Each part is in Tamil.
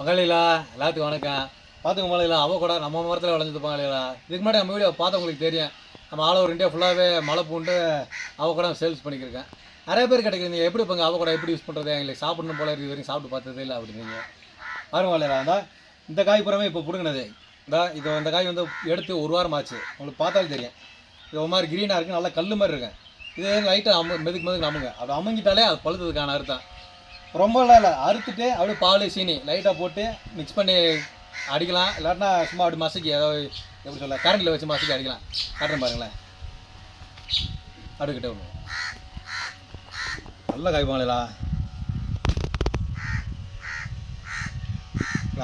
பங்காளிகளா எல்லாத்துக்கும் வணக்கம். பார்த்துக்க மலையில அவ கூட நம்ம மரத்தில் விளைஞ்சது பங்காளிகளா இதுக்கு முன்னாடி நம்ம வீடியோ பார்த்தவங்களுக்கு தெரியும். நம்ம ஆல் ஓவர் இந்தியா ஃபுல்லாகவே மழை பூண்டு அவ கூட சேல்ஸ் பண்ணிக்கிருக்கேன் நிறைய பேர் கிடைக்கிறீங்க எப்படி பங்க அவ கூட எப்படி யூஸ் பண்ணுறது எங்களுக்கு சாப்பிடணும் போல இருக்கு இது வரைக்கும் சாப்பிட்டு பார்த்ததே இல்லை அப்படிங்க பாருங்க மலையிலா இந்த இந்த காய் புறமே இப்போ பிடுங்கினது. இந்த இது இந்த காய் வந்து எடுத்து ஒரு வாரம் ஆச்சு. உங்களுக்கு பார்த்தாலும் தெரியும். இது ஒரு மாதிரி க்ரீனாக இருக்குது நல்லா கல் மாதிரி இருக்கு. இது லைட்டாக அமு மெதுக்கு மெதுக்கு அமுங்க. அப்படி அமுங்கிட்டாலே அது பழுத்ததுக்கான அர்த்தம். ரொம்பலாம் இல்லை அறுத்துட்டு அப்படியே பால் சீனி லைட்டாக போட்டு மிக்ஸ் பண்ணி அடிக்கலாம். இல்லாட்டினா சும்மா அப்படி மசக்கி ஏதாவது எப்படி சொல்ல கரண்டில் வச்சு மசக்கி அடிக்கலாம். காட்டுறேன் பாருங்களேன். அடுக்கிட்டே விடுவோம் நல்ல காய்ப்பாங்களா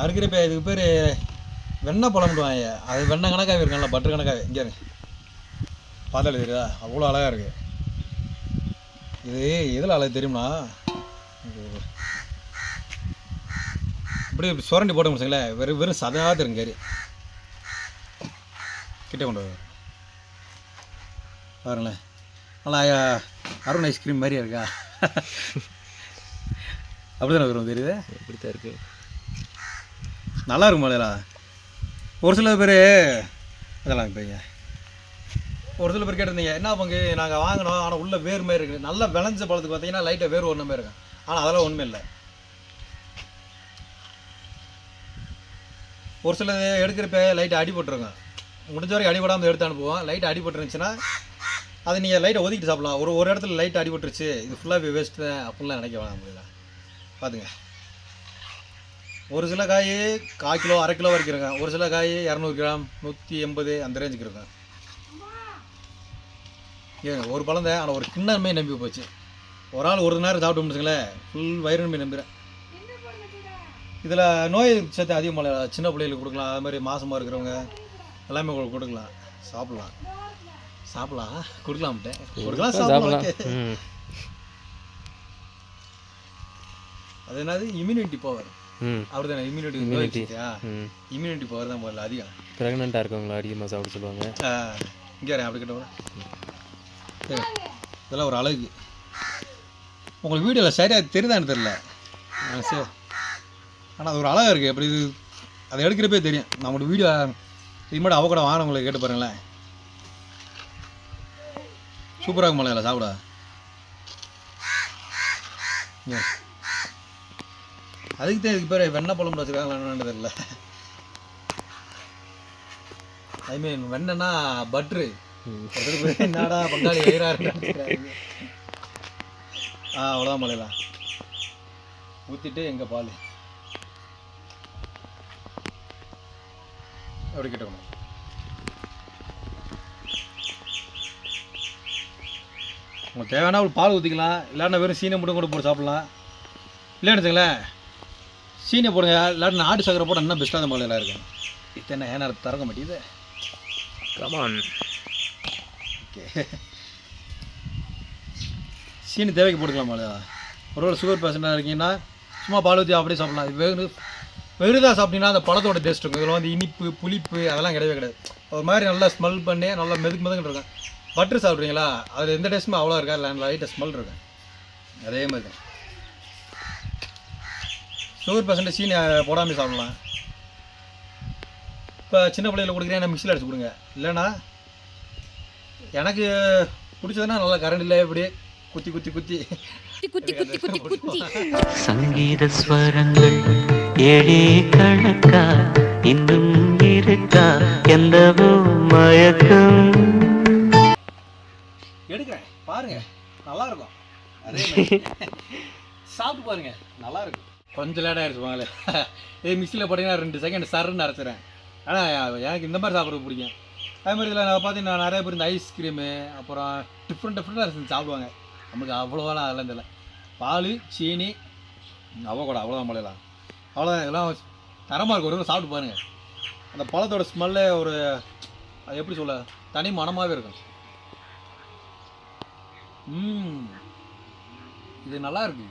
அறுக்கிறப்ப இதுக்கு பேர் வெண்ணெய் பழம்டுவாங்க அது வெண்ணெய் கணக்காக இருக்கும்ல பட்டர் கணக்காக இங்கே பார்த்தாலே தெரியுதா அவ்வளோ அழகாக இருக்குது இது எதில் அழகு தெரியுமா? இப்படி சுரண்டி போட முடிச்சுங்களே வெறும் வெறும் தெரியும் கறி கிட்ட கொண்டு வா. பாருங்களேன். நல்லா அருண் ஐஸ்கிரீம் மாதிரியா இருக்கா? அப்படி தானே வரும் தெரியுது? எப்படி தான் இருக்கு. நல்லா இருக்கும் மலையா ஒரு சில பேர் அதெல்லாம் இப்போங்க ஒரு சில பேர் கேட்டிருந்தீங்க என்ன பங்கு? நாங்கள் வாங்கினோம் ஆனால் உள்ள வேர் மாதிரி இருக்குது. நல்லா விளைஞ்ச பழத்துக்கு பார்த்தீங்கன்னா லைட்டாக வேர் ஒன்று மாதிரி இருக்கும். ஆனால் அதெல்லாம் ஒன்றுமே இல்லை. ஒரு சில எடுக்கிறப்ப லைட்டை அடிபட்டுருங்க முடிஞ்ச வரைக்கும் அடிபடாமல் எடுத்து அனுப்புவோம். லைட் அடிபட்டுருந்துச்சுன்னா அதை நீங்கள் லைட்டை ஒதுக்கிட்டு சாப்பிடலாம். ஒரு ஒரு இடத்துல லைட் அடிபட்டுருச்சு இது ஃபுல்லாக வேஸ்ட்டு தான் அப்படின்லாம் நினைக்க வேணாம் முடியல பார்த்துங்க ஒரு சில காய் கால் கிலோ அரை கிலோ வரைக்கும் இருக்கும். ஒரு சில காய் இரநூறு கிராம் நூற்றி எண்பது அந்த ரேஞ்சுக்கு இருக்கும். ஏங்க ஒரு பழம் ஆனால் ஒரு கிண்ணமே நம்பி போச்சு. ஒரு ஆள் ஒரு நேரம் சாப்பிட்டு முடிச்சுங்களேன் ஃபுல் வயிறுமே நம்புகிறேன் இதில் நோய் சத்து அதிகமாக சின்ன பிள்ளைகளுக்கு கொடுக்கலாம். அது மாதிரி மாசமாக இருக்கிறவங்க எல்லாமே கொடு- கொடுக்கலாம். சாப்பிட்லாம். சாப்பிடலாம். கொடுக்கலாம்ட்டு கொடுக்கலாம் சாப்பிடலாம். அது என்னது? இம்யூனிட்டி பவர் ம். அப்படிதானே? இம்யூனிட்டி இம்யூனிட்டி பவர் தான் முதல்ல அதிகம். ப்ரெக்னெண்ட்டாக இருக்கவங்கள அதிகமாக சாப்பிட சொல்லுவாங்க. இங்கே அப்படி கிட்ட இதெல்லாம் ஒரு அழகு. உங்களுக்கு வீடியோவில் சரியாக தெரியுதான்னு தெரில சரி. ஆனால் அது ஒரு அழகாக இருக்குது அப்படி இது அதை எடுக்கிறப்பே தெரியும். நம்மளோட வீடியோ இது மட்டும் அவ கூட வாங்கினவங்களை கேட்டு பாருங்களேன். சூப்பராக இருக்கும் மலையில சாப்பிட. அதுக்கு தான் இதுக்கு பேர் வெண்ணெய் பழம் வச்சுருக்காங்க என்னன்னு தெரியல. ஐ மீன் வெண்ணெய்னா பட்ரு என்னடா பங்காளி வயிறாரு ஆ அவ்வளோதான் மலையில ஊற்றிட்டு எங்கள் பால்? அப்படி கிட்ட கொண்டு வா. உங்களுக்கு தேவையான ஒரு பால் ஊற்றிக்கலாம் இல்லைன்னா வெறும் சீனை மட்டும் கூட போட்டு சாப்பிட்லாம். இல்லைன்னு வச்சுங்களேன் சீனை போடுங்க. இல்லாட்டி நாட்டு சக்கரை போட இன்னும் பெஸ்ட்டாக மலையில இருக்கும். இது என்ன ஏன்னா திறக்க மாட்டேங்குது கமான் ஓகே சீனி தேவைக்கு போட்டுக்கலாம் ஒருவேளை சுகர் பேஷண்ட்டாக இருக்கீங்கன்னா சும்மா பால் ஊற்றி அப்படியே சாப்பிடலாம். வெறு வெறுதாக சாப்பிட்டீங்கன்னா அந்த பழத்தோட டேஸ்ட் இருக்கும். இதில் வந்து இனிப்பு புளிப்பு அதெல்லாம் கிடையவே கிடையாது. ஒரு மாதிரி நல்லா ஸ்மெல் பண்ணி நல்லா மெதுக்கு மெதுக்கு இருக்கும். பட்டர் சாப்பிட்றீங்களா? அதில் எந்த டேஸ்ட்டுமே அவ்வளோ இருக்கா இல்லை லைட்டாக ஸ்மெல் இருக்கும். அதே மாதிரி தான். சுகர் பேஷண்ட்டு சீனி போடாமல் சாப்பிடலாம். இப்போ சின்ன பிள்ளைகளை கொடுக்குறேன். மிக்சியில் அடிச்சு கொடுங்க. இல்லைன்னா எனக்கு பிடிச்சதுன்னா நல்லா கரண்ட் இல்லை எப்படி குத்தி குத்தி குத்தி. குத்தி குத்தி குத்தி குத்தி சங்கீத ஸ்வரங்கள் ஏழே கணக்கா இன்னும் இருக்கா? எந்தவோ மயக்கம். எடுக்கிறேன் பாருங்க. நல்லா இருக்கும் சாப்பிட்டு பாருங்க. நல்லா இருக்கும் கொஞ்சம் லேட் ஆயிடுச்சு வாங்களே இது மிக்சியில் போட்டிங்கன்னா ரெண்டு செகண்ட் சருன்னு அரைச்சிறேன் ஆனால் எனக்கு இந்த மாதிரி சாப்பிட்றது பிடிக்கும். அதே மாதிரி இதில் நான் பார்த்தீங்கன்னா நிறைய பேர் இந்த ஐஸ்கிரீமு அப்புறம் டிஃப்ரெண்ட் டிஃப்ரெண்ட்டாக சாப்பிடுவாங்க. நமக்கு அவ்வளோவெல்லாம் அதெல்லாம் தெரியல. பால் சீனி அவ அவ்வளோதான் பழையலாம் அவ்வளோதான் இதெல்லாம் தரமாக இருக்கும் ஒரு சாப்பிட்டு பாருங்கள் அந்த பழத்தோட ஸ்மெல்லே ஒரு அது எப்படி சொல்ல தனி மனமாகவே இருக்கும். ம் இது நல்லா இருக்கு.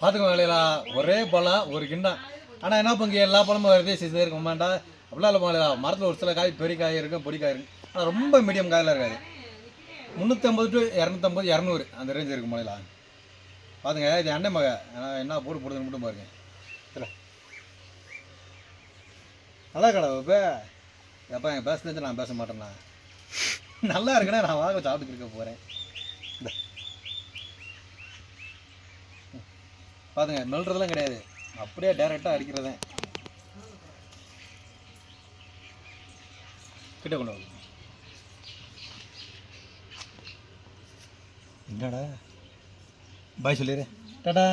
பார்த்துக்கோ வேலையிலா ஒரே பழம் ஒரு கிண்ணம். ஆனால் என்ன பங்கு எல்லா பழமும் வரதே செய்தே இருக்க மாட்டா அப்படிலாம் இல்லை மரத்தில் ஒரு சில காய் பெரிய காய் இருக்கும் பொடி காய் இருக்கும் ஆனால் ரொம்ப மீடியம் காயெல்லாம் இருக்காது. முந்நூற்றம்பது டு இரநூத்தம்பது இரநூறு அந்த ரேஞ்ச் இருக்கு மலையில பார்த்துங்க இது அண்ணன் மக. என்ன போட்டு போடுதுன்னு மட்டும் பாருங்க. நல்லா கடை இப்போ எப்போ என் பேச தெரிஞ்சு நான் பேச மாட்டேண்ணா நல்லா இருக்குண்ணா நான் வாங்க சாப்பிட்டு இருக்க போகிறேன் பாத்துங்க மெல்றதெல்லாம் கிடையாது. அப்படியே டைரெக்டாக அடிக்கிறதேன் கிட்ட கொண்டு வாங்க என்னடா? பாய் சொல்லிடு டாடா.